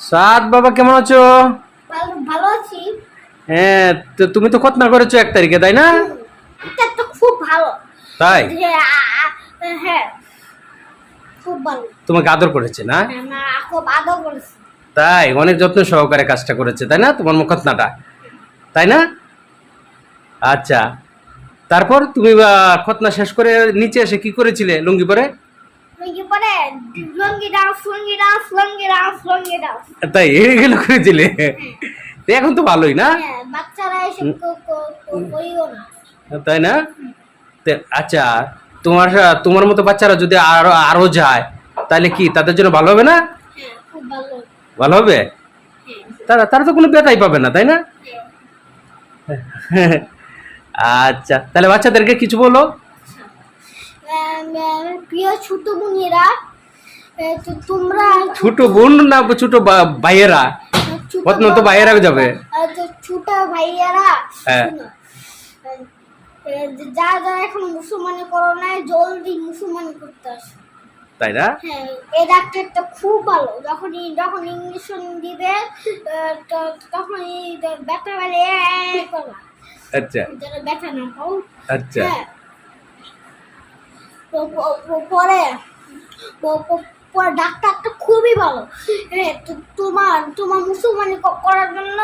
সাদ বাবা কেমন আছো? ভালো ভালো আছি। হ্যাঁ তো তুমি তো খতনা করেছ এক তারিখে তাই না? এটা তো খুব ভালো। তাই? হ্যাঁ খুব ভালো। তোমাকে আদর করেছে না? হ্যাঁ, খুব আদর করেছে। তাই অনেক যত্ন সহকারে কাজটা করেছে তাই না তোমার খতনাটা? তাই না? আচ্ছা তারপর তুমি খতনা শেষ করে নিচে এসে কি করেছিলে লুঙ্গি পরে? তাই এগুলো করেছিলে? এখন তো ভালোই না? হ্যাঁ তাই না? আচ্ছা তোমার তোমার মতো বাচ্চারা যদি আরও আরও যায় তাহলে কি তাদের জন্য ভালো হবে না? হ্যাঁ ভালো হবে? হ্যাঁ। তারা তারা তো কোনো ব্যথাই পাবে না তাই না? হ্যাঁ। আচ্ছা তাহলে বাচ্চাদেরকে কিছু বলো। প্রিয় ছোট বোনেরা তো তোমরা ছোট বোন না ছোট ভাইয়েরা? কত তো বাইরে যাবে। ছোট ভাইয়ারা হ্যাঁ। যা যা এখন মুসলমানি করো না জলদি মুসলমানি করতে আসো। তাই না? হ্যাঁ এই ডাক্তারটা খুব ভালো। যখন যখন ইঞ্জেকশন দিবে তখন ব্যথা বেলে করবা আচ্ছা। ব্যথা না পাও আচ্ছা। হ্যাঁ। পরে ডাক্তারটা খুবই ভালো। তোমার তোমার মুসলমানি করার জন্য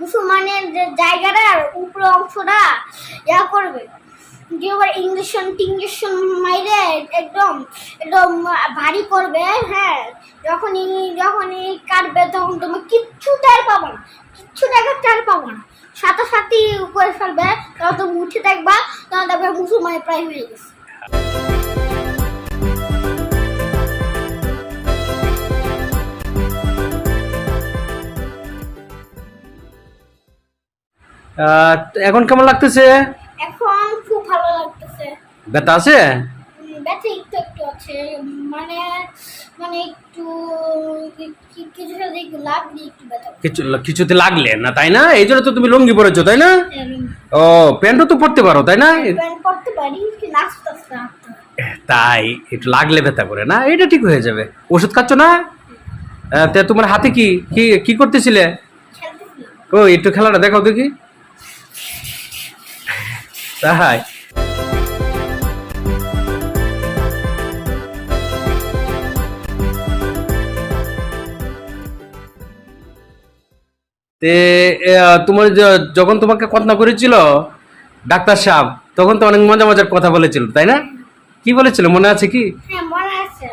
মুসলমানের যে জায়গাটার উপরে অংশটা ইয়া করবে। এবার ইঞ্জেকশন টিঞ্জেকশন মাইরে একদম একদম ভারী করবে হ্যাঁ। যখনই যখনই কাটবে, তখন তুমি কিচ্ছু টের পাবো না, কিচ্ছু টাকা টের পাবো না। সাথে করে ফেলবে তখন তুমি উঠে দেখবা তখন দেখবে মুসলমানের প্রায় হয়ে গেছে। এখন কেমন লাগতেছে? এখন খুব ভালো লাগতেছে। ব্যথা আছে? ব্যথা একটু একটু আছে। মানে মানে একটু কি- কি- কিছু একটু ব্যথা কিছু কিছুতে লাগলে না তাই না? এই জন্য তো তুমি লুঙ্গি পরেছো তাই না? ও প্যান্টও তো পরতে পারো তাই না? প্যান্ট পরতে পারি আস্তে তাই একটু লাগলে ব্যথা করে না? এটা ঠিক হয়ে যাবে। ওষুধ খাচ্ছ না? তা তোমার হাতে কি কি কি করতেছিলে? ও একটু খেলাটা দেখাও দেখি। তাই। তে তোমার যখন তোমাকে কথা করেছিল ডাক্তার সাহেব, তখন তো অনেক মজা মজার কথা বলেছিল, তাই না? কি বলেছিল, মনে আছে কি? হ্যাঁ মনে আছে।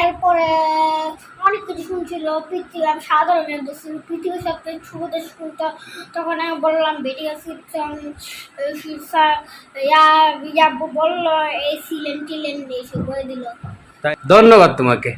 এরপরে অনেক কিছু শুনছিল পৃথিবী আমি সাধারণ পৃথিবীর তখন আমি বললাম বলল, এই সিলেন টিলেন এসে বলে দিল। ধন্যবাদ তোমাকে।